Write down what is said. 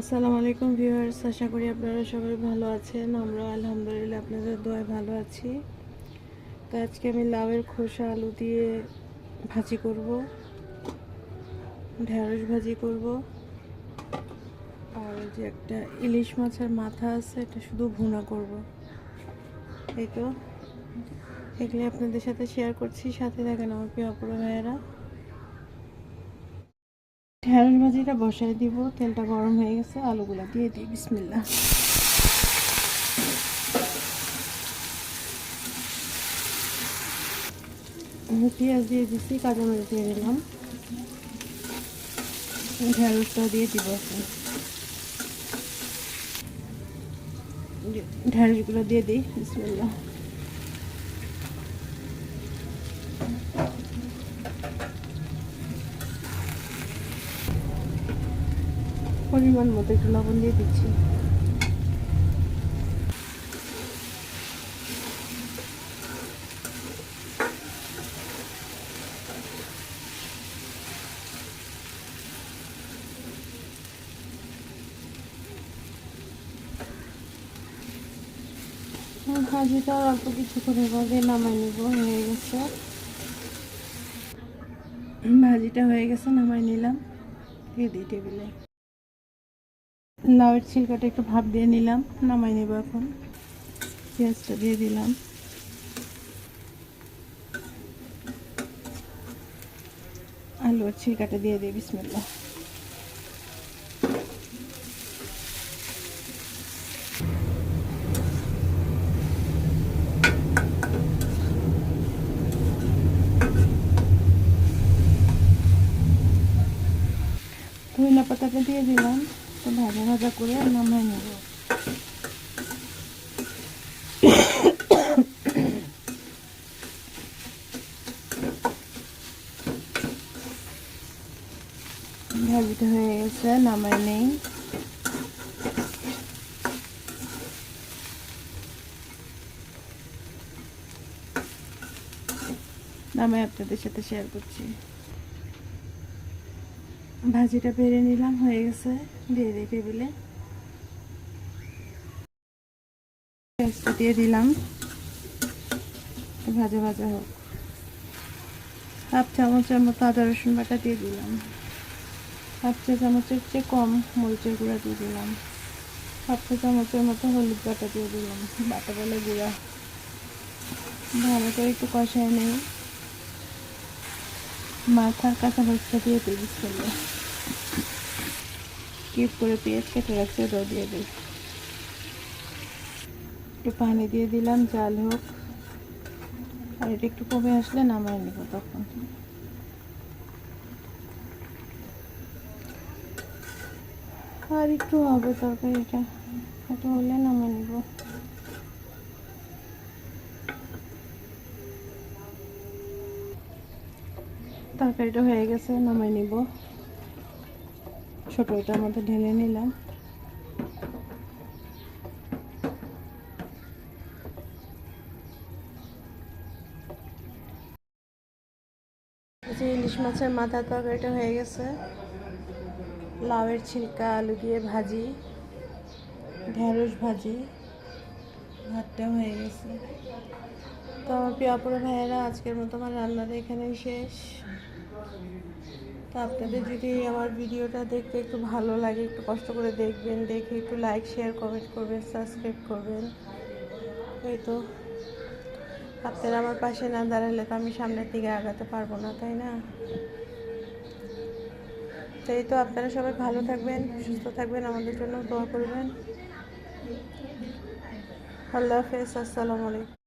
আসসালামু আলাইকুম ভিউয়ার্স, আশা করি আপনারা সবাই ভালো আছেন। আমরা আলহামদুলিল্লাহ আপনাদের দোয়ায় ভালো আছি। তো আজকে আমি লাউয়ের খোসা, আলু দিয়ে ভাজি করব, ঢেঁড়স ভাজি করব, আর যে একটা ইলিশ মাছের মাথা আছে, এটা শুধু ভুনা করব। এই তো, এগুলি আপনাদের সাথে শেয়ার করছি, সাথে থাকেন আমার প্রিয় অপরা ভাইয়েরা। ঢেঁড়স ভাজিটা বসাই দিব, তেলটা গরম হয়ে গেছে, আলুগুলা দিয়ে দিই বিসমিল্লা পেঁয়াজ দিয়ে দিচ্ছি কাঁচামরিচ দিয়ে দিলাম। ঢেঁড়সটা দিয়ে দিব ঢেঁড়সগুলো দিয়ে দিই বিসমিল্লা পরিমাণ মতো একটু লবণ দিয়ে দিচ্ছি। ভাজিটা অল্প কিছু করে ভাবে নামাই নিব, হয়ে গেছে। ভাজিটা হয়ে গেছে নামাই নিলাম। দিয়ে দিই টেবিলে। লাউয়ের ছিলকাটা একটু ভাপ দিয়ে নিলাম, নামাই নেব এখন। পেঁয়াজটা দিয়ে দিলাম। আলুর ছিলকাটা দিয়ে দিই বিসমিল্লা ধনিয়া পাতাটা দিয়ে দিলাম। ভাজা ভাজা করে নামাই নেব। ভাজিটা হয়ে গেছে, নামাই নেই। নামাই আপনাদের সাথে শেয়ার করছি। ভাজিটা বেড়ে নিলাম, হয়ে গেছে দিয়ে দিই টেবিলে। দিয়ে দিলাম। ভাজা ভাজা হোক। হাফ চামচের মতো আদা রসুন বাটা দিয়ে দিলাম। হাফ চা চামচের চেয়ে কম মরিচের গুঁড়া দিয়ে দিলাম। হাফ চা চামচের মতো হলুদ বাটা দিয়ে দিলাম। বাটা বলে গুঁড়া। ভালো করে একটু কষায় নেই। মাথার মরিচটা দিয়ে দিই বিস্কুলে কিপ করে পেঁয়াজ কেটে রাখছে, ওটাও দিয়ে দিই। একটু পানি দিয়ে দিলাম, জাল হোক। আর এটা একটু কমে আসলে নামাই নেব তখন। আর একটু হবে তরকারিটা, এটা হলে নামাই নেব। তরকারিটা হয়ে গেছে নামাই নিব। ছোট এটার মধ্যে ঢেলে নিলাম। ইলিশ মাছের মাথা তরকারিটা হয়ে গেছে। লাউয়ের ছিলকা আলু দিয়ে ভাজি, ঢেঁড়স ভাজি ভাতটা হয়ে গেছে। তো আমার প্রিয় অপর ভাইয়েরা, আজকের মতো আমার রান্নাটা এখানেই শেষ। তো আপনাদের যদি আমার ভিডিওটা দেখতে একটু ভালো লাগে, একটু কষ্ট করে দেখবেন, দেখে একটু লাইক শেয়ার কমেন্ট করবেন সাবস্ক্রাইব করবেন। এই তো। আপনারা আমার পাশে না দাঁড়ালে তো আমি সামনের দিকে আগাতে পারব না, তাই না? তো এই তো, আপনারা সবাই ভালো থাকবেন, সুস্থ থাকবেন, আমাদের জন্য দোয়া করবেন। আল্লাহ হাফেজ, আসসালামু আলাইকুম।